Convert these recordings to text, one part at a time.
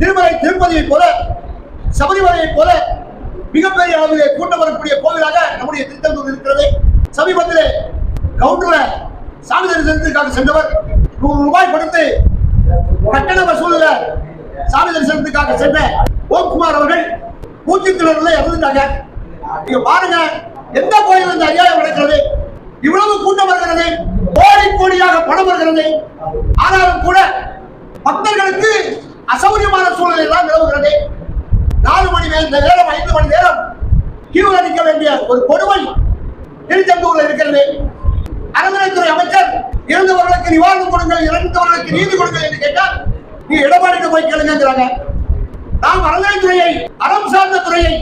திருமலை திருப்பதியை போல சபரிமலையை போல மிகப்பெரிய அளவிலே கூட்டம் வரக்கூடிய கோவிலாக நம்முடைய திருத்தந்தூர் இருக்கிறது. சமீபத்திலே கவுண்டர சாமி தரிசனத்திற்காக சென்றவர் நூறு ரூபாய் கொடுத்து கட்டண வசூலில் சாமி தரிசனத்துக்காக சென்ற ஓம்குமார் அவர்கள் மூச்சு இறந்துட்டாங்க. நீங்க பாருங்க எந்த கோயில் இந்த அநியாயம் நடக்கிறது? இவ்வளவு கூட்டம் வருகிறது கோடி கோடியாக பணம் வருகிறது. ஆனாலும் கூட பக்தர்களுக்கு அசௌரியமான சூழ்நிலை எல்லாம் நிலவுகிறது. நாலு மணி நேரம் ஐந்து மணி நேரம் கியூல நிற்க வேண்டிய ஒரு கொடுமை திருச்செந்தூர்ல இருக்கிறது. அறநிலைத்துறை அமைச்சர் இறந்தவர்களுக்கு நிவாரணம் கொடுங்கள் இறந்தவர்களுக்கு நீதி கொடுங்கள் என்று கேட்டால் நீ எடப்பாடிக்கு போய் கேளுங்கிறாங்க நாம் அறநிலைத்துறையை அறம் சார்ந்த துறையை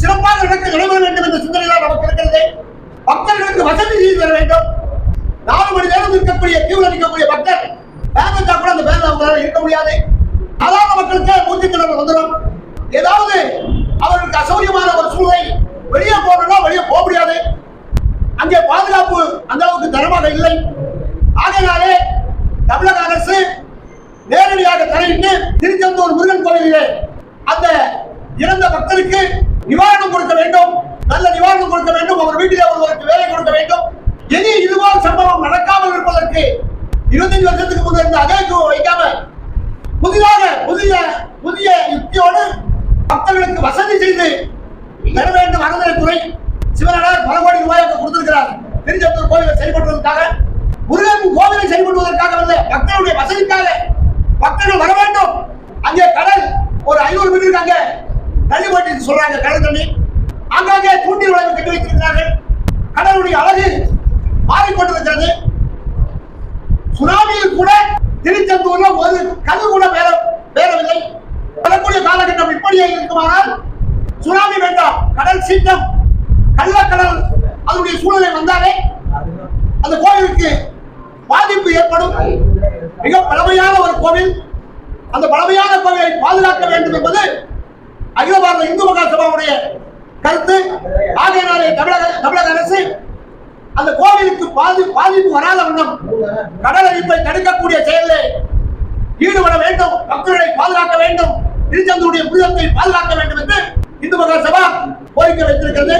சிறப்பாக நடக்க நடைபெற வேண்டும் என்ற சிந்தனைதான் நமக்கு இருக்கிறது. பக்தர்களுக்கு வசதி செய்து தர வேண்டும். நாலு மணி நேரம் இருக்கக்கூடிய கியூல நிற்கக்கூடிய மக்கள் பாதுகாப்பு அந்த அளவுக்கு தரமாக இல்லை. ஆகையினாலே தமிழக அரசு நேரடியாக தலையிட்டு திருச்செந்தூர் முருகன் கோவிலிலே அந்த இறந்த பக்தருக்கு நிவாரணம் கொடுக்க வேண்டும். நல்ல நிவாரணம் கொடுக்க வேண்டும். அவர் வீட்டிலே ஒருவருக்கு வேலை கொடுக்க வேண்டும். இனி இதுபோல் சம்பவம் நடக்காமல் இருப்பதற்கு இருபத்தஞ்சு வருஷத்துக்கு முன்னர் இருந்த அதே குழுவை வைக்காம புதிதாக புதிய புதிய யுக்தியோடு பக்தர்களுக்கு வசதி செய்து தர வேண்டும் அறநிலைத்துறை சிவனார் பல கோடி ரூபாய் அங்க கொடுத்திருக்கிறார் திருச்செந்தூர் கோவிலை செயல்படுவதற்காக முருகன் கோவிலை மக்களுடைய வசதிக்காக மக்கள் வர வேண்டும். அங்கே கடல் ஒரு ஐநூறு மீட்டருக்கு அங்கே தள்ளி போட்டு சொல்றாங்க கடல் தண்ணி. அங்கங்கே தூண்டில் வளைவு கட்டி வைத்திருக்கிறார்கள். கடலுடைய அழகு மாறிக்கொண்டிருக்கிறது. சுனாமியில் கூட திருச்செந்தூர்ல ஒரு கல் கூட பேர பேரவில்லை. வரக்கூடிய காலகட்டம் இப்படியே இருக்குமானால் சுனாமி வேண்டாம். கடல் சீற்றம் கள்ளக்கடல் அதனுடைய சூழ்நிலை வந்தாலே அந்த கோவிலுக்கு பாதிப்பு ஏற்படும். மிக பழமையான ஒரு கோவில். அந்த பழமையான கோவிலை பாதுகாக்க வேண்டும் என்பது அகில பாரத இந்து மகா சபாவுடைய கருத்து ஆகையினாலே தமிழக தமிழக அரசு அந்த கோவிலுக்கு பாதி பாதிப்பு வராத வண்ணம் கடல் அழிப்பை தடுக்கக்கூடிய செயலில் ஈடுபட வேண்டும். மக்களை பாதுகாக்க வேண்டும். திருச்செந்தூருடைய புனிதத்தை பாதுகாக்க வேண்டும் என்று இந்து மகா சபா கோரிக்கை வைத்திருக்கிறது.